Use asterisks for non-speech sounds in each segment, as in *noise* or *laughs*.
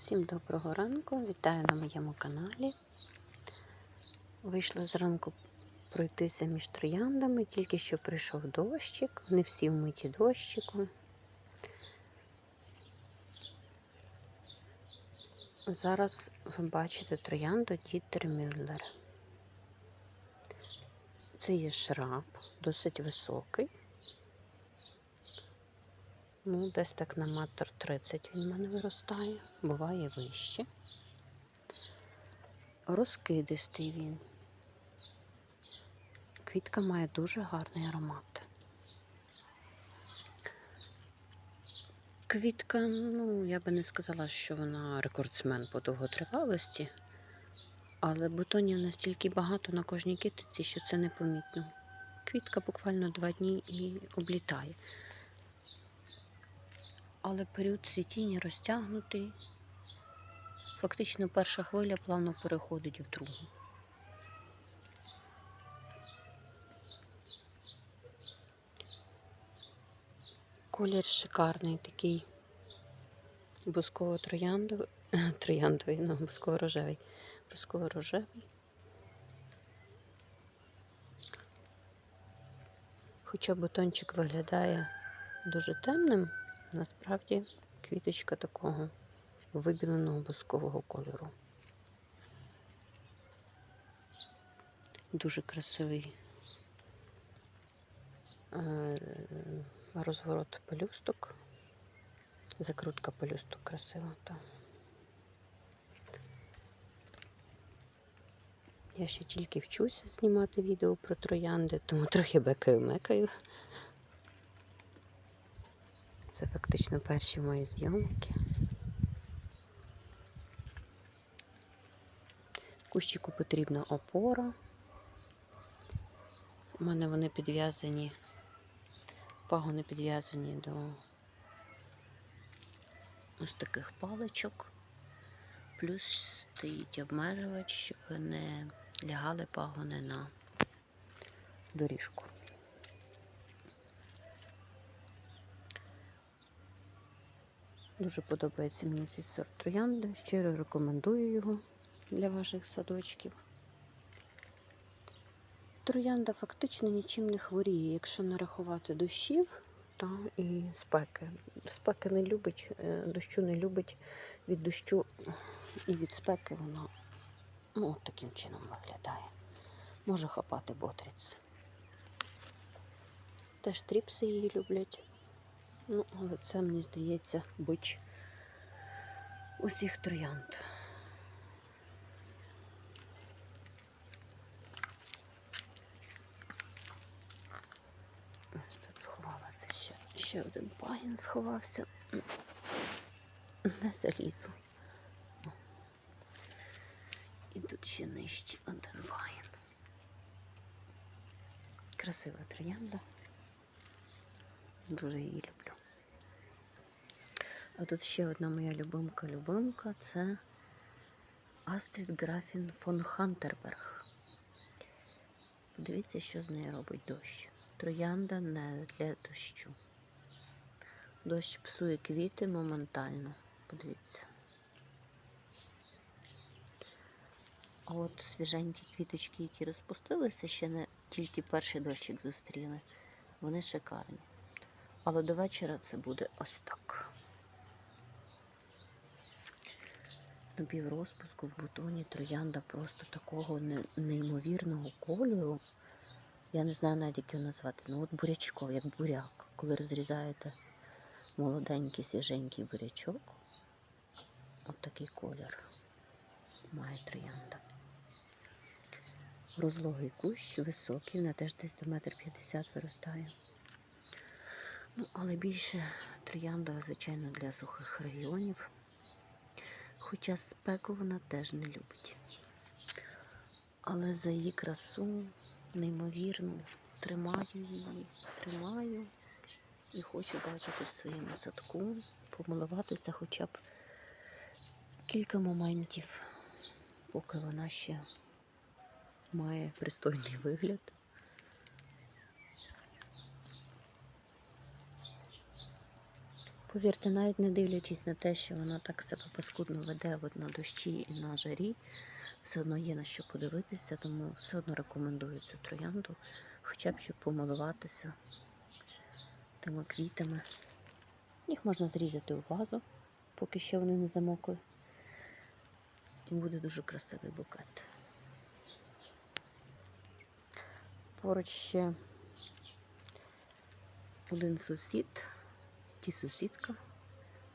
Всім доброго ранку, вітаю на моєму каналі. Вийшла зранку пройтися між трояндами, тільки що прийшов дощик, не всі вмиті дощиком. Зараз ви бачите троянду Дітермюллер. Це є шраб, досить високий. Ну, десь так на метр тридцять він в мене виростає, буває вище. Розкидистий він. Квітка має дуже гарний аромат. Квітка, ну, я би не сказала, що вона рекордсмен по довготривалості, але бутонів настільки багато на кожній китиці, що це непомітно. Квітка буквально два дні і облітає але період цвітіння розтягнутий. Фактично перша хвиля плавно переходить в другу. Колір шикарний такий бусково-трояндовий, *laughs* трояндовий, ну, бусково-рожевий, бусково-рожевий. Хоча бутончик виглядає дуже темним, Насправді квіточка такого вибіленого бускового кольору. Дуже красивий е, розворот пелюсток, закрутка пелюсток красива. Та. Я ще тільки вчуся знімати відео про троянди, тому трохи бекаю-мекаю. Це фактично перші мої зйомки. Кущику потрібна опора. У мене вони підв'язані, пагони підв'язані до ось таких паличок. Плюс стоїть обмежувач, щоб не лягали пагони на доріжку. Дуже подобається мені цей сорт троянди. Щиро рекомендую його для ваших садочків. Троянда фактично нічим не хворіє, якщо не рахувати дощів та і спеки. Спеки не любить, е, дощу не любить від дощу і від спеки вона ну, от таким чином виглядає. Може хапати ботриць. Теж тріпси її люблять. Ну, але це, мені здається, бич усіх троянд. Ось тут сховалася ще, ще один пагін сховався. Не залізу. І тут ще нижче один пагін. Красива троянда. Дуже її люблю. А тут ще одна моя любимка-любимка це Астрід Графін фон Хантерберг. Подивіться, що з нею робить дощ. Троянда не для дощу. Дощ псує квіти моментально. Подивіться. А от свіженькі квіточки, які розпустилися, ще не тільки перший дощик зустріли. Вони шикарні. Але до вечора це буде ось так. Напіврозпуску в бутоні троянда просто такого неймовірного кольору. Я не знаю навіть як його назвати. Ну от бурячков, як буряк. Коли розрізаєте молоденький свіженький бурячок, от такий колір має троянда. Розлогий кущ, високий, вона теж десь до метр п'ятдесят виростає. Ну, але більше троянда, звичайно, для сухих регіонів. Хоча спеку вона теж не любить. Але за її красу, неймовірну, тримаю її, тримаю і хочу бачити в своєму садку, помилуватися хоча б кілька моментів, поки вона ще має пристойний вигляд. Повірте, навіть не дивлячись на те, що вона так себе паскудно веде от на дощі і на жарі, все одно є на що подивитися, тому все одно рекомендую цю троянду, хоча б щоб помилуватися тими квітами. Їх можна зрізати у вазу, поки ще вони не замокли. І буде дуже красивий букет. Поруч ще один сусід, ті сусідка,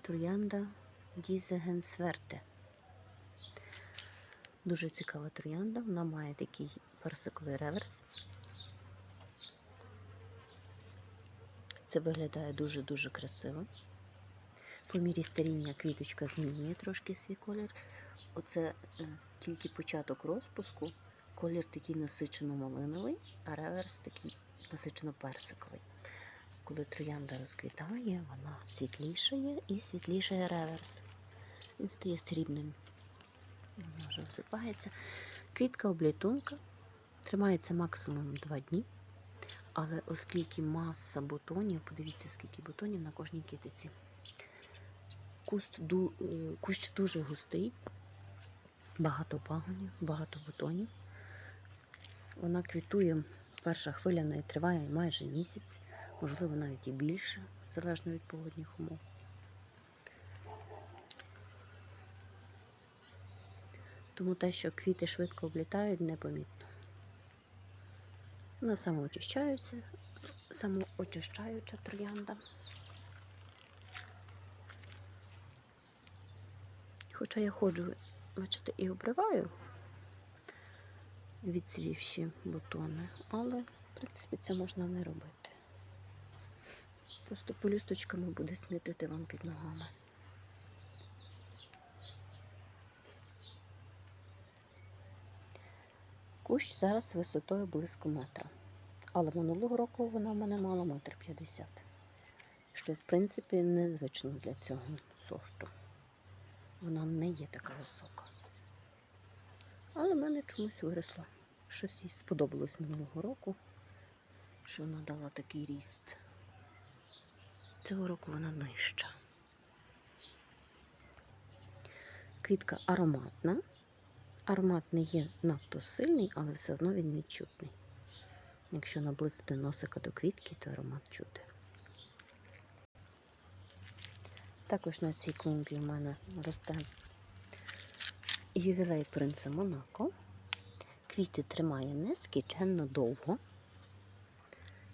троянда Дізегенсверте. Дуже цікава троянда, вона має такий персиковий реверс. Це виглядає дуже-дуже красиво. По мірі старіння квіточка змінює трошки свій колір. Оце е, тільки початок розпуску. Колір такий насичено-малиновий, а реверс такий насичено-персиковий. Коли троянда розквітає, вона світлішає і світлішає реверс. Він стає срібним. Вона вже всипається. Квітка облітунка тримається максимум 2 дні. Але оскільки маса бутонів, подивіться, скільки бутонів на кожній китиці. Куст, ду, е, кущ дуже густий, багато пагонів, багато бутонів. Вона квітує, перша хвиля в триває майже місяць, можливо, навіть і більше, залежно від погодних умов. Тому те, що квіти швидко облітають, непомітно. Вона самоочищається, самоочищаюча троянда. Хоча я ходжу, бачите, і обриваю відцвівші бутони, але, в принципі, це можна не робити. Просто полюсточками буде смітити вам під ногами. Кущ зараз висотою близько метра. Але минулого року вона в мене мала метр п'ятдесят, що в принципі незвично для цього сорту. Вона не є така висока. Але в мене чомусь виросла. Щось їй сподобалось минулого року, що вона дала такий ріст. Цього року вона нижча. Квітка ароматна. Аромат не є надто сильний, але все одно він відчутний. Якщо наблизити носика до квітки, то аромат чути. Також на цій клумбі в мене росте ювілей принца Монако. Квіти тримає нескінченно довго.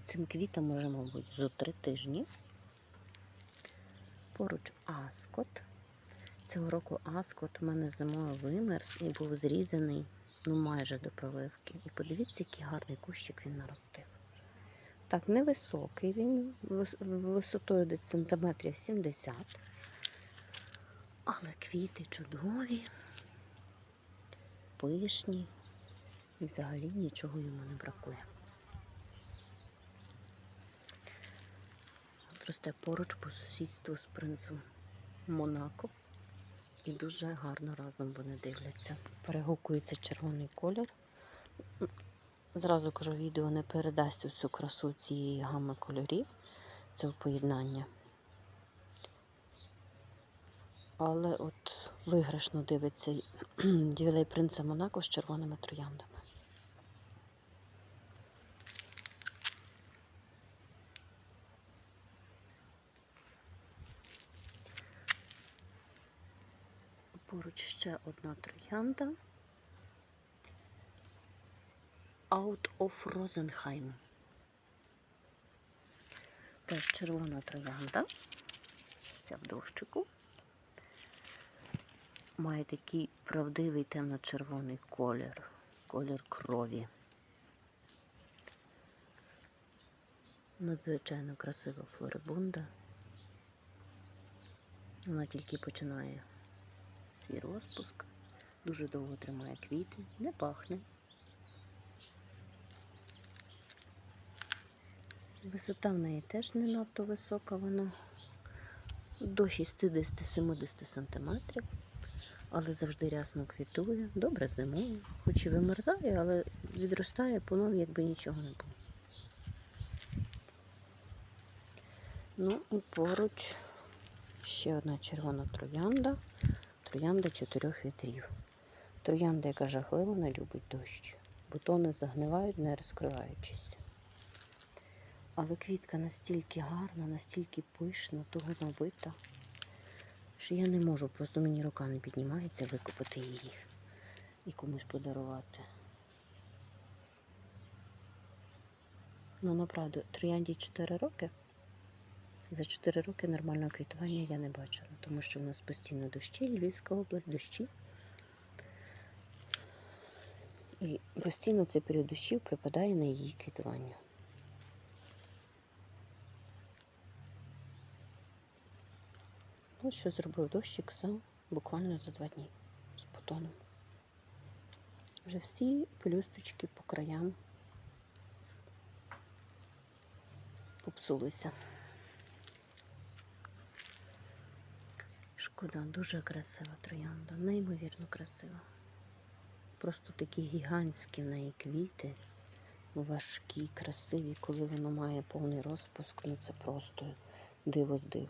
Цим квітам може, мабуть, зо три тижні. Поруч аскот. Цього року аскот у мене зимою вимерз і був зрізаний ну майже до проливки. І подивіться, який гарний кущик він наростив. Так, невисокий він, висотою десь сантиметрів 70. Але квіти чудові, пишні. І взагалі нічого йому не бракує. Росте поруч по сусідству з принцем Монако. І дуже гарно разом вони дивляться. Перегукується червоний колір. Зразу кажу, відео не передасть всю красу цієї гами кольорів, цього поєднання. Але от виграшно дивиться *clears throat* дівелей принца Монако з червоними трояндами. Поруч ще одна троянда. Out of Rosenheim. Теж червона троянда. Ця в дощику. Має такий правдивий темно-червоний колір, колір крові. Надзвичайно красива флорибунда. Вона тільки починає свій розпуск. Дуже довго тримає квіти, не пахне. Висота в неї теж не надто висока, вона до 60-70 сантиметрів, але завжди рясно квітує, добре зимує, хоч і вимерзає, але відростає по нові, якби нічого не було. Ну і поруч Ще одна червона троянда. Троянда чотирьох вітрів. Троянда, яка жахливо не любить дощ. Бутони загнивають, не розкриваючись. Але квітка настільки гарна, настільки пишна, туго що я не можу, просто мені рука не піднімається викопати її і комусь подарувати. Ну, направду, троянді 4 роки. За 4 роки нормального квітування я не бачила, тому що в нас постійно дощі, Львівська область, дощі. І постійно цей період дощів припадає на її квітування. Ось що зробив дощик за буквально за два дні з бутоном. Вже всі пелюсточки по краям попсулися. Шкода, дуже красива троянда, неймовірно красива. Просто такі гігантські в неї квіти, важкі, красиві, коли воно має повний розпуск, ну це просто диво з див.